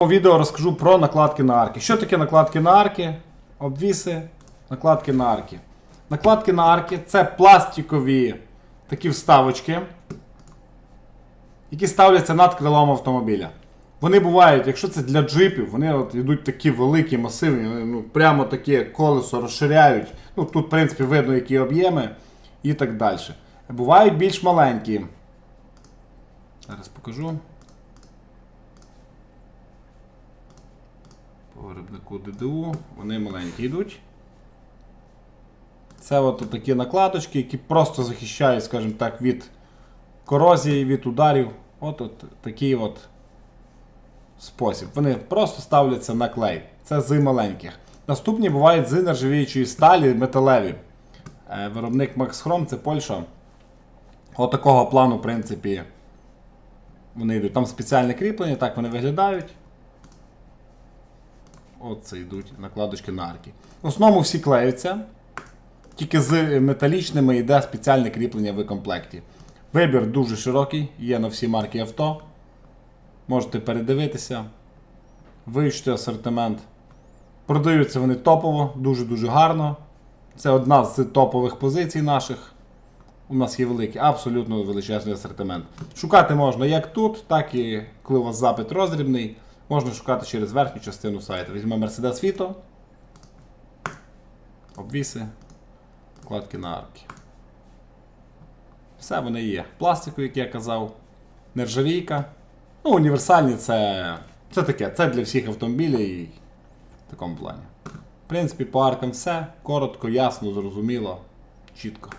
цьому відео розкажу про накладки на арки. Що таке накладки на арки? Обвіси, накладки на арки. Накладки на арки це пластикові такі вставочки, які ставляться над крилом автомобіля. Вони бувають, якщо це для джипів, вони от йдуть такі великі, масивні, ну, прямо таке колесо розширяють. Ну, тут, в принципі, видно, які об'єми і так далі. Бувають більш маленькі. Зараз покажу. Виробнику ДДУ, вони маленькі йдуть. Це от такі накладочки, які просто захищають, скажімо так, від корозії, від ударів. От, от такий от спосіб. Вони просто ставляться на клей. Це з маленьких. Наступні бувають з нержавіючої сталі металеві. Е, Виробник Max Chrome, це Польща. От такого плану, в принципі, вони йдуть. Там спеціальне кріплення, так вони виглядають. Оце йдуть накладочки на арки. Основному всі клеються. Тільки з металічними йде спеціальне кріплення в комплекті. Вибір дуже широкий, є на всі марки авто. Можете передивитися. Вивчити асортимент. Продаються вони топово, дуже-дуже гарно. Це одна з топових позицій наших. У нас є великий, абсолютно величезний асортимент. Шукати можна як тут, так і коли у вас запит роздрібний. Можна шукати через верхню частину сайту. Візьмемо Mercedes Vito. Обвіси. Вкладки на арки. Все вони є. Пластику, як я казав. Нержавійка. Ну, універсальні це. Це таке, це для всіх автомобілів в такому плані. В принципі, по аркам все. Коротко, ясно, зрозуміло, чітко.